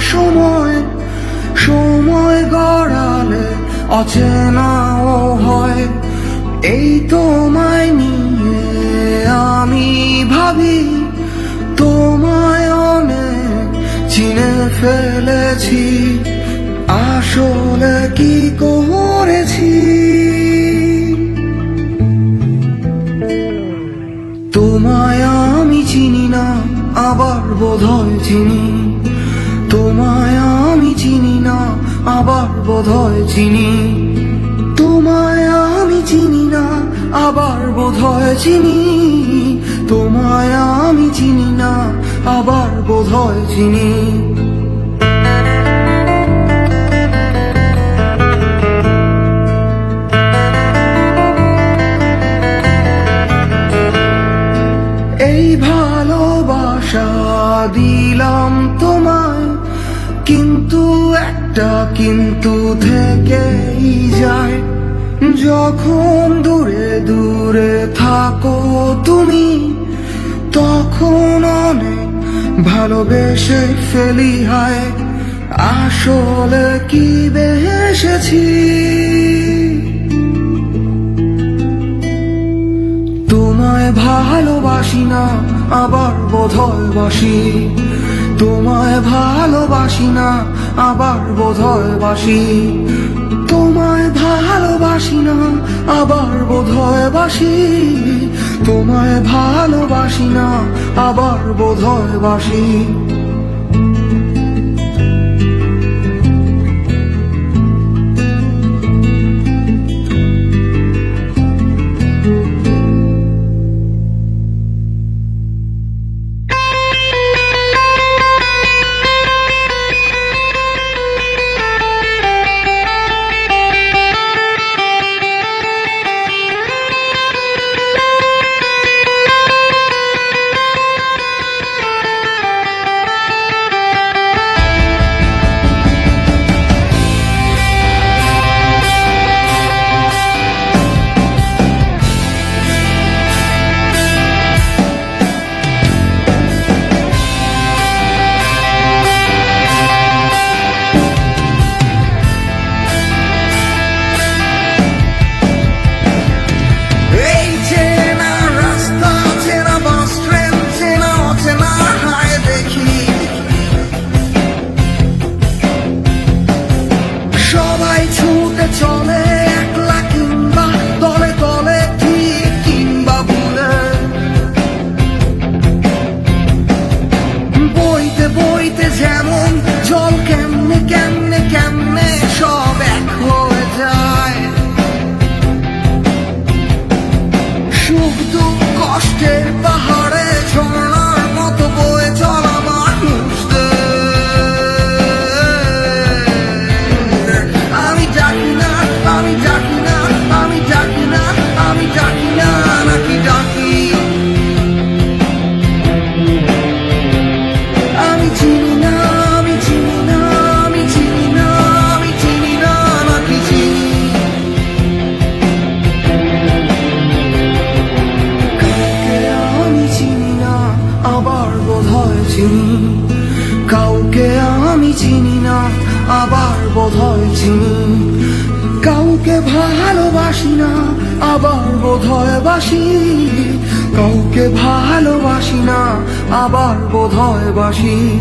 সময় সময় গড়ালে অচেনাও হয়। এই তোমায় নিয়ে আমি ভাবি, তোমায় অনেক চিনে ফেলেছি। আসলে কি করেছি? তোমায় আমি চিনি না, আবার বোধ হয় চিনি। তোমায় আমি চিনি না, আবার বোধহয় চিনি। তোমায় আমি চিনি না, আবার বোধহয় চিনি। তোমায় আমি চিনি না, আবার বোধহয় চিনি। এই ভালোবাসা দিলাম কিন্তু একটা কিন্তু থেকেই যায়। যখন দূরে দূরে থাকো তুমি, তখন অনেক ভালোবেসে ফেলি হয়। আসলে কি বেসেছি? তোমায় ভালোবাসি না, আবার বোধহয় বাসি। তোমায় ভালোবাসি না আবার বোধয় বাসি। তোমায় ভালোবাসি না, আবার বোধয় বাসি। তোমায় ভালোবাসি না, আবার বোধয় বাসি। y te চিনি না, আবার বোধহয় চিনি। কাউকে ভালোবাসি না, আবার বোধহয় বাসি। কাউকে ভালোবাসি না, আবার বোধহয় বাসি।